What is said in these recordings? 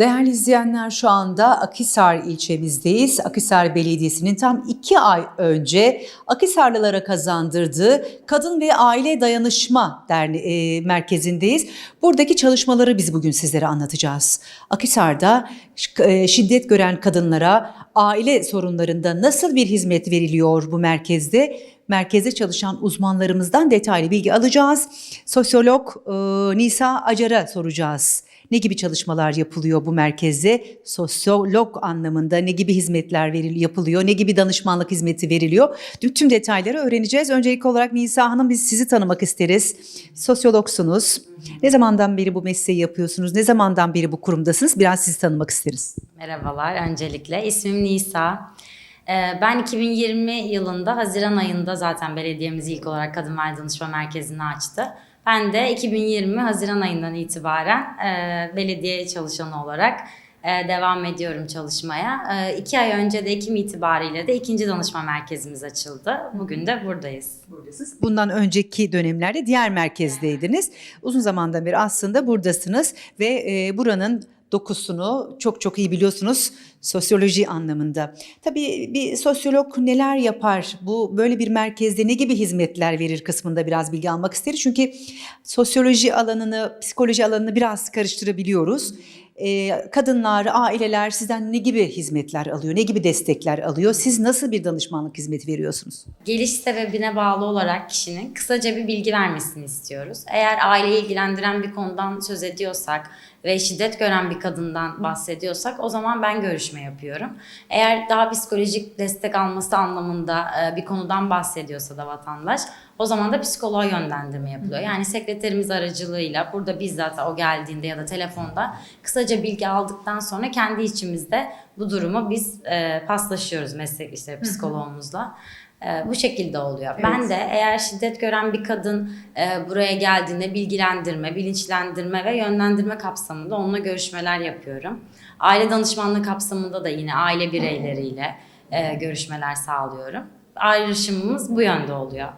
Değerli izleyenler şu anda Akisar ilçemizdeyiz. Akisar Belediyesi'nin tam iki ay önce Akisarlılara kazandırdığı Kadın ve Aile Dayanışma Derneği e, merkezindeyiz. Buradaki çalışmaları biz bugün sizlere anlatacağız. Akisar'da e, şiddet gören kadınlara aile sorunlarında nasıl bir hizmet veriliyor bu merkezde? Merkezde çalışan uzmanlarımızdan detaylı bilgi alacağız. Sosyolog e, Nisa Acar'a soracağız. Ne gibi çalışmalar yapılıyor bu merkezde? Sosyolog anlamında ne gibi hizmetler veriliyor, yapılıyor? Ne gibi danışmanlık hizmeti veriliyor? Tüm detayları öğreneceğiz. Öncelikli olarak Nisa Hanım biz sizi tanımak isteriz. Sosyologsunuz. Ne zamandan beri bu mesleği yapıyorsunuz? Ne zamandan beri bu kurumdasınız? Biraz sizi tanımak isteriz. Merhabalar öncelikle. İsmim Nisa. Ee, Ben 2020 yılında Haziran ayında zaten belediyemiz ilk olarak Kadın ve Aile Danışma Merkezi'ni açtı. Ben de 2020 Haziran ayından itibaren e, belediye çalışanı olarak e, devam ediyorum çalışmaya. E, iki ay önce de Ekim itibariyle de ikinci danışma merkezimiz açıldı. Bugün de buradayız. Bundan önceki dönemlerde diğer merkezdeydiniz. Uzun zamandan beri aslında buradasınız ve e, buranın dokusunu çok çok iyi biliyorsunuz sosyoloji anlamında. Tabii bir sosyolog neler yapar? Bu böyle bir merkezde ne gibi hizmetler verir kısmında biraz bilgi almak isteriz. Çünkü sosyoloji alanını, psikoloji alanını biraz karıştırabiliyoruz. Ee, kadınlar, aileler sizden ne gibi hizmetler alıyor, ne gibi destekler alıyor? Siz nasıl bir danışmanlık hizmeti veriyorsunuz? Geliş sebebine bağlı olarak kişinin kısaca bir bilgi vermesini istiyoruz. Eğer aileyi ilgilendiren bir konudan söz ediyorsak ve şiddet gören bir kadından bahsediyorsak o zaman ben görüşme yapıyorum. Eğer daha psikolojik destek alması anlamında e, bir konudan bahsediyorsa da vatandaş o zaman da psikoloğa yönlendirme yapılıyor. Yani sekreterimiz aracılığıyla burada bizzat o geldiğinde ya da telefonda kısaca bilgi aldıktan sonra kendi içimizde bu durumu biz e, paslaşıyoruz meslek işte psikoloğumuzla. E, bu şekilde oluyor. Ben de eğer şiddet gören bir kadın e, buraya geldiğinde bilgilendirme, bilinçlendirme ve yönlendirme kapsamında onunla görüşmeler yapıyorum. Aile danışmanlığı kapsamında da yine aile bireyleriyle e, görüşmeler sağlıyorum. Ayrışımımız bu yönde oluyor.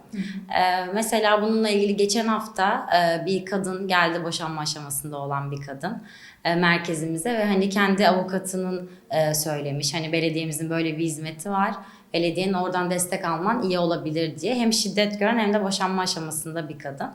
E, mesela bununla ilgili geçen hafta e, bir kadın geldi boşanma aşamasında olan bir kadın e, merkezimize ve hani kendi avukatının e, söylemiş hani belediyemizin böyle bir hizmeti var belediyenin oradan destek alman iyi olabilir diye hem şiddet gören hem de boşanma aşamasında bir kadın.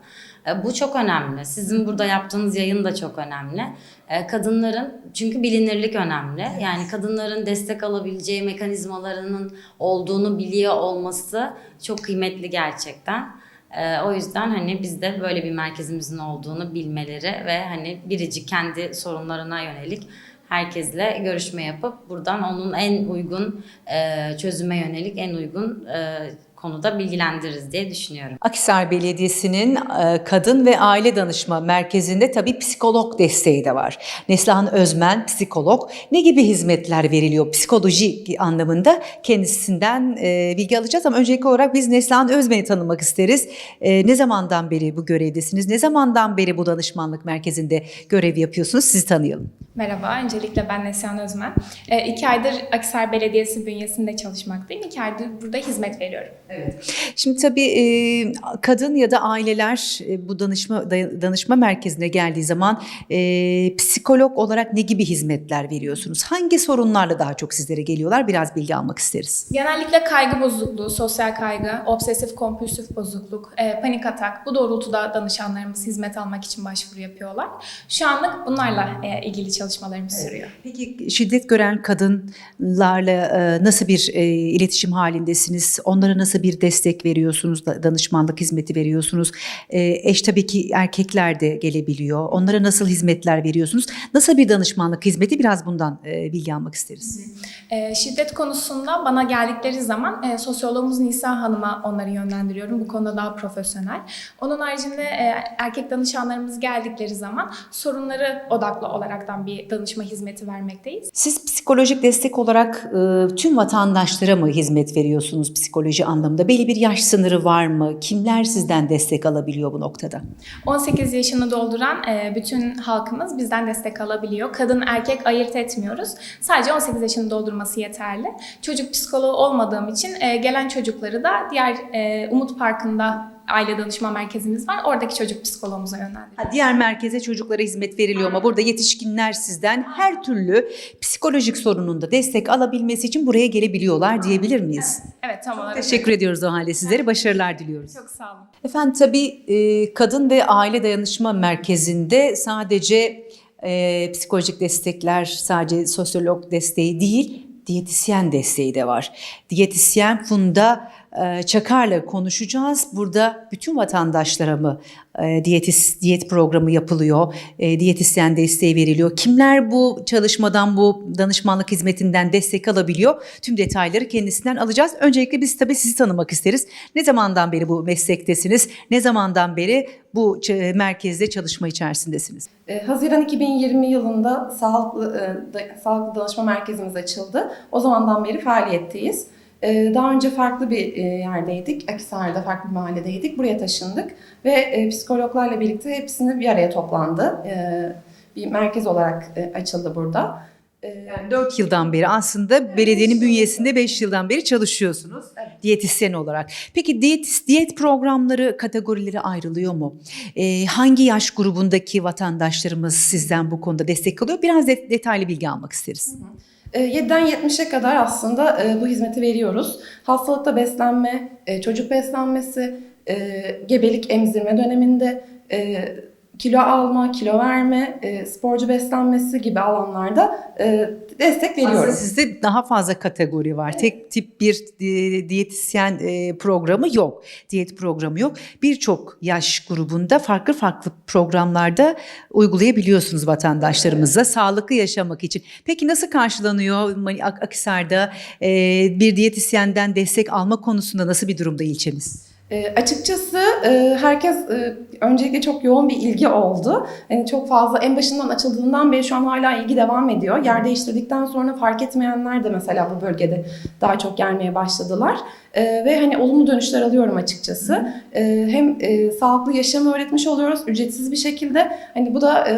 E, Bu çok önemli. Sizin burada yaptığınız yayın da çok önemli. E, Kadınların çünkü bilinirlik önemli. Yani kadınların destek alabileceği mekanizmalarının olduğunu biliyor olması çok kıymetli gerçekten. E, O yüzden hani bizde böyle bir merkezimizin olduğunu bilmeleri ve hani biricik kendi sorunlarına yönelik herkesle görüşme yapıp buradan onun en uygun e, çözüme yönelik en uygun e, konuda bilgilendiririz diye düşünüyorum. Akhisar Belediyesi'nin e, Kadın ve Aile Danışma Merkezi'nde tabii psikolog desteği de var. Neslihan Özmen psikolog. Ne gibi hizmetler veriliyor psikoloji anlamında kendisinden e, bilgi alacağız ama öncelikli olarak biz Neslihan Özmen'i tanımak isteriz. E, ne zamandan beri bu görevdesiniz? Ne zamandan beri bu danışmanlık merkezinde görev yapıyorsunuz? Sizi tanıyalım. Merhaba, öncelikle ben Neslihan Özmen. İki aydır Akisar Belediyesi bünyesinde çalışmaktayım. İki aydır burada hizmet veriyorum. Şimdi tabii e, kadın ya da aileler e, bu danışma danışma merkezine geldiği zaman e, psikolog olarak ne gibi hizmetler veriyorsunuz? Hangi sorunlarla daha çok sizlere geliyorlar? Biraz bilgi almak isteriz. Genellikle kaygı bozukluğu, sosyal kaygı, obsesif kompulsif bozukluk, panik atak bu doğrultuda danışanlarımız hizmet almak için başvuru yapıyorlar. Şu anlık bunlarla ilgili çalışmalarımız sürüyor. Peki şiddet gören kadınlarla nasıl bir iletişim halindesiniz? Onlara nasıl bir destek veriyorsunuz? Da- Danışmanlık hizmeti veriyorsunuz? E, eş tabii ki erkekler de gelebiliyor. Onlara nasıl hizmetler veriyorsunuz? Nasıl bir danışmanlık hizmeti? Biraz bundan e, bilgi almak isteriz. E, şiddet konusunda bana geldikleri zaman e, sosyologumuz Nisa Hanım'a onları yönlendiriyorum. Bu konuda daha profesyonel. Onun haricinde e, erkek danışanlarımız geldikleri zaman sorunları odaklı olaraktan bir danışma hizmeti vermekteyiz. Siz psikolojik destek olarak e, tüm vatandaşlara mı hizmet veriyorsunuz psikoloji anlamında? Belli bir yaş sınırı var mı? Kimler sizden destek alabiliyor bu noktada? 18 yaşını dolduran e, bütün halkımız bizden destek alabiliyor. Kadın erkek ayırt etmiyoruz. Sadece 18 yaşını doldurması yeterli. Çocuk psikoloğu olmadığım için e, gelen çocukları da diğer e, Umut Parkı'nda aile danışma merkezimiz var. Oradaki çocuk psikoloğumuza yönlendiriyoruz. Diğer merkeze çocuklara hizmet veriliyor ama burada yetişkinler sizden her türlü psikolojik sorununda destek alabilmesi için buraya gelebiliyorlar diyebilir miyiz? Evet tam olarak. Teşekkür ediyoruz o halde sizlere. Başarılar diliyoruz. Çok sağ olun. Efendim tabii e, Kadın ve Aile Dayanışma Merkezi'nde sadece e, psikolojik destekler, sadece sosyolog desteği değil, diyetisyen desteği de var. Diyetisyen Funda Çakar'la konuşacağız. Burada bütün vatandaşlara mı e, diyetis, diyet programı yapılıyor, e, diyetisyen desteği veriliyor? Kimler bu çalışmadan, bu danışmanlık hizmetinden destek alabiliyor? Tüm detayları kendisinden alacağız. Öncelikle biz tabii sizi tanımak isteriz. Ne zamandan beri bu meslektesiniz? Ne zamandan beri bu merkezde çalışma içerisindesiniz? E, Haziran 2020 yılında sağlıklı e, sağlıklı danışma merkezimiz açıldı. O zamandan beri faaliyetteyiz. E, Daha önce farklı bir e, yerdeydik. Akisar'da farklı bir mahalledeydik. Buraya taşındık ve e, psikologlarla birlikte hepsini bir araya toplandı. E, Bir merkez olarak e, açıldı burada. E, Yani 4 yıldan beri aslında belediyenin bünyesinde 5 yıldan beri çalışıyorsunuz diyetisyen olarak. Peki diyet, diyet programları kategorileri ayrılıyor mu? Ee, hangi yaş grubundaki vatandaşlarımız sizden bu konuda destek alıyor? Biraz de- detaylı bilgi almak isteriz. E, 7'den 70'e kadar aslında e, bu hizmeti veriyoruz. Hastalıkta beslenme, e, çocuk beslenmesi, e, gebelik emzirme döneminde kilo alma, kilo verme, e, sporcu beslenmesi gibi alanlarda e, destek Aslında veriyoruz. sizde daha fazla kategori var. Tek tip bir e, diyetisyen e, programı yok. Diyet programı yok. Birçok yaş grubunda farklı farklı programlarda uygulayabiliyorsunuz vatandaşlarımıza sağlıklı yaşamak için. Peki nasıl karşılanıyor Ak- Akhisar'da e, bir diyetisyenden destek alma konusunda nasıl bir durumda ilçemiz? E, açıkçası e, herkes e, öncelikle çok yoğun bir ilgi oldu. Yani çok fazla en başından açıldığından beri şu an hala ilgi devam ediyor. Yer değiştirdikten sonra fark etmeyenler de mesela bu bölgede daha çok gelmeye başladılar. E, ve hani olumlu dönüşler alıyorum açıkçası. E, hem e, sağlıklı yaşamı öğretmiş oluyoruz ücretsiz bir şekilde. Hani bu da e,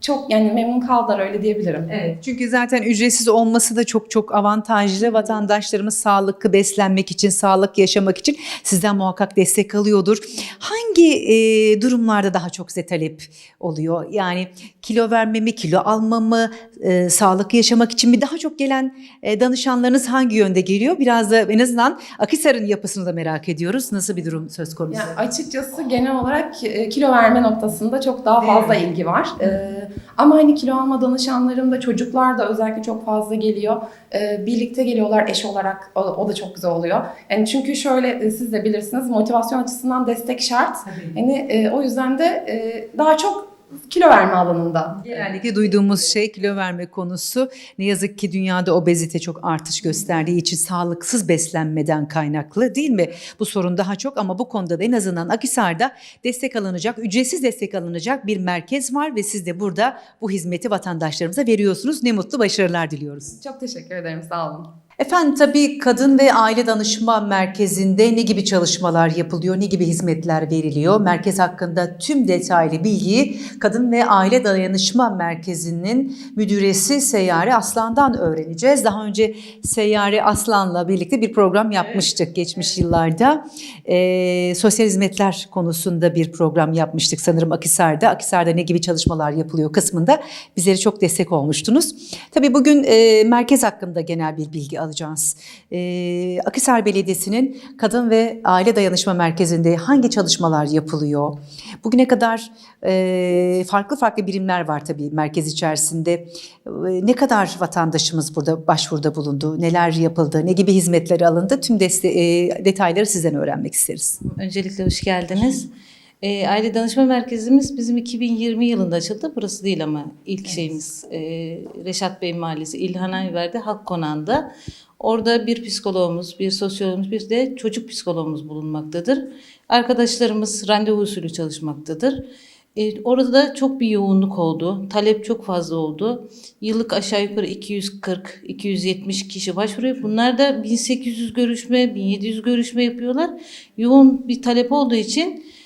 çok yani memnun kaldılar öyle diyebilirim. Evet. Çünkü zaten ücretsiz olması da çok çok avantajlı. Vatandaşlarımız sağlıklı beslenmek için, sağlık yaşamak için sizden muhakkak destek alıyordur. Hangi e, durumlarda daha çok size talep oluyor? Yani kilo verme mi, kilo alma mı, e, sağlıklı yaşamak için mi? Daha çok gelen e, danışanlarınız hangi yönde geliyor? Biraz da en azından Akisar'ın yapısını da merak ediyoruz. Nasıl bir durum söz konusu? Yani açıkçası genel olarak e, kilo verme noktasında çok daha fazla ilgi var. E, ama hani kilo alma danışanlarım da çocuklar da özellikle çok fazla geliyor. E, birlikte geliyorlar eş olarak. O, o da çok güzel oluyor. Yani çünkü şöyle e, siz de bilirsiniz motivasyon açısından destek şart. Hani e, o yüzden de e, daha çok kilo verme alanında. Genellikle duyduğumuz şey kilo verme konusu. Ne yazık ki dünyada obezite çok artış gösterdiği için sağlıksız beslenmeden kaynaklı değil mi? Bu sorun daha çok ama bu konuda da en azından Akisar'da destek alınacak, ücretsiz destek alınacak bir merkez var ve siz de burada bu hizmeti vatandaşlarımıza veriyorsunuz. Ne mutlu başarılar diliyoruz. Çok teşekkür ederim sağ olun. Efendim tabii Kadın ve Aile Danışma Merkezi'nde ne gibi çalışmalar yapılıyor, ne gibi hizmetler veriliyor? Merkez hakkında tüm detaylı bilgiyi Kadın ve Aile Dayanışma Merkezi'nin müdüresi Seyyare Aslan'dan öğreneceğiz. Daha önce Seyyare Aslan'la birlikte bir program yapmıştık geçmiş yıllarda. Ee, sosyal hizmetler konusunda bir program yapmıştık sanırım Akisar'da. Akisar'da ne gibi çalışmalar yapılıyor kısmında bizlere çok destek olmuştunuz. Tabii bugün e, merkez hakkında genel bir bilgi alacağız. E, Akisar Belediyesi'nin Kadın ve Aile Dayanışma Merkezi'nde hangi çalışmalar yapılıyor? Bugüne kadar e, farklı farklı birimler var tabii merkez içerisinde. E, ne kadar vatandaşımız burada başvuruda bulundu? Neler yapıldı? Ne gibi hizmetler alındı? Tüm deste- e, detayları sizden öğrenmek isteriz. Öncelikle hoş geldiniz. Ee, Aile Danışma Merkezimiz bizim 2020 yılında açıldı. Burası değil ama ilk şeyimiz e, Reşat Bey Mahallesi İlhan Ayver'de Halk Konağı'nda. Orada bir psikologumuz, bir sosyologumuz, bir de çocuk psikologumuz bulunmaktadır. Arkadaşlarımız randevu usulü çalışmaktadır. E, orada da çok bir yoğunluk oldu. Talep çok fazla oldu. Yıllık aşağı yukarı 240-270 kişi başvuruyor. Bunlar da 1800 görüşme, 1700 görüşme yapıyorlar. Yoğun bir talep olduğu için e,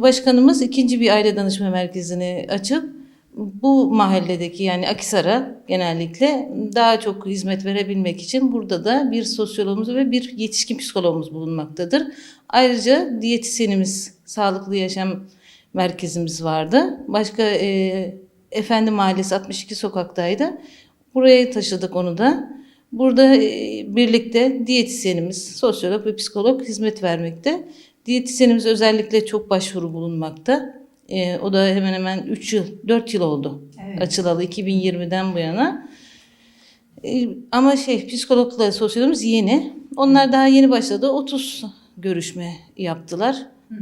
başkanımız ikinci bir aile danışma merkezini açıp bu mahalledeki yani Akisar'a genellikle daha çok hizmet verebilmek için burada da bir sosyologumuz ve bir yetişkin psikologumuz bulunmaktadır. Ayrıca diyetisyenimiz, sağlıklı yaşam merkezimiz vardı. Başka e, Efendi Mahallesi 62 sokaktaydı. Buraya taşıdık onu da. Burada e, birlikte diyetisyenimiz, sosyolog ve psikolog hizmet vermekte. Diyetisyenimiz özellikle çok başvuru bulunmakta. E, o da hemen hemen 3 yıl, 4 yıl oldu açılalı 2020'den bu yana. E, ama şey psikologla sosyologumuz yeni. Onlar daha yeni başladı. 30 görüşme yaptılar.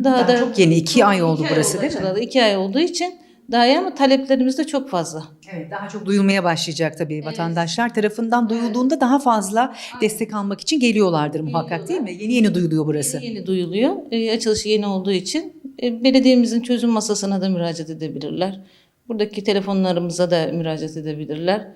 Daha, Daha çok yeni, iki ay oldu iki burası, değil mi? açılalı. İki ay olduğu için daha ama taleplerimiz de çok fazla. Evet, daha çok duyulmaya başlayacak tabii vatandaşlar tarafından duyulduğunda daha fazla destek almak için geliyorlardır muhakkak değil mi? Yeni yeni duyuluyor burası. Yeni, yeni duyuluyor. E, açılışı yeni olduğu için e, belediyemizin çözüm masasına da müracaat edebilirler. Buradaki telefonlarımıza da müracaat edebilirler.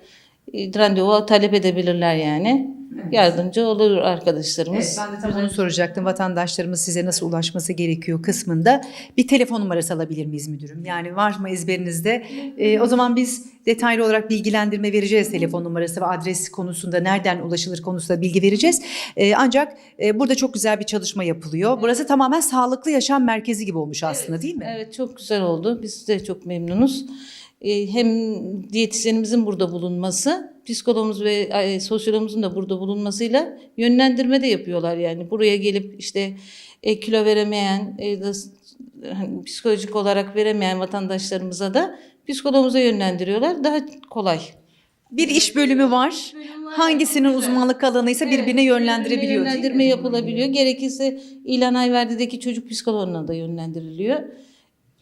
Randevu talep edebilirler yani. Yardımcı olur arkadaşlarımız. Evet, ben de tam onu soracaktım. Vatandaşlarımız size nasıl ulaşması gerekiyor kısmında bir telefon numarası alabilir miyiz müdürüm? Yani var mı ezberinizde? Ee, o zaman biz detaylı olarak bilgilendirme vereceğiz telefon numarası ve adres konusunda nereden ulaşılır konusunda bilgi vereceğiz. Ee, ancak e, burada çok güzel bir çalışma yapılıyor. Burası tamamen sağlıklı yaşam merkezi gibi olmuş aslında değil mi? Evet çok güzel oldu. Biz de çok memnunuz. Ee, Hem diyetisyenimizin burada bulunması, psikologumuz ve e, sosyologumuzun da burada bulunmasıyla yönlendirme de yapıyorlar yani. Buraya gelip işte e, kilo veremeyen, e, hani psikolojik olarak veremeyen vatandaşlarımıza da psikologumuza yönlendiriyorlar. Daha kolay. Bir iş bölümü var. Hangisinin uzmanlık alanıysa birbirine yönlendirebiliyor? Yönlendirme yapılabiliyor. Gerekirse İlhan Ayverdi'deki çocuk psikoloğuna da yönlendiriliyor.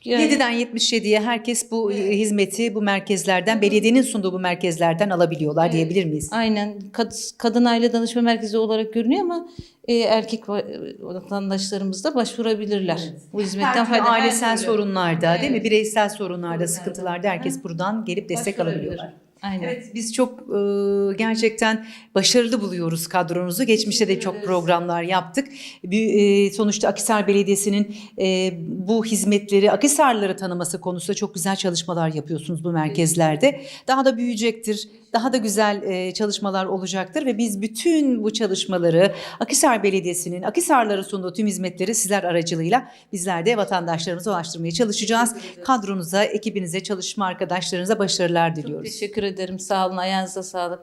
Yani- 7'den 77'ye herkes bu hizmeti bu merkezlerden, belediyenin sunduğu bu merkezlerden alabiliyorlar diyebilir miyiz? Aynen. Kad- kadın aile danışma merkezi olarak görünüyor ama e, erkek va- vatandaşlarımız da başvurabilirler. Bu hizmetten fayda ailesel sorunlarda değil mi? Bireysel sorunlarda, sıkıntılarda herkes buradan gelip destek alabiliyorlar. Aynen. Evet biz çok e, gerçekten başarılı buluyoruz kadronuzu. Geçmişte de çok programlar yaptık. Bir, e, sonuçta Akhisar Belediyesi'nin e, bu hizmetleri Akhisarlıları tanıması konusunda çok güzel çalışmalar yapıyorsunuz bu merkezlerde. Daha da büyüyecektir. Daha da güzel e, çalışmalar olacaktır ve biz bütün bu çalışmaları Akhisar Belediyesi'nin Akhisarlara sunduğu tüm hizmetleri sizler aracılığıyla bizler de vatandaşlarımıza ulaştırmaya çalışacağız. Kadronuza, ekibinize, çalışma arkadaşlarınıza başarılar diliyoruz. Teşekkür ederim. Sağ olun. Ayağınıza sağlık.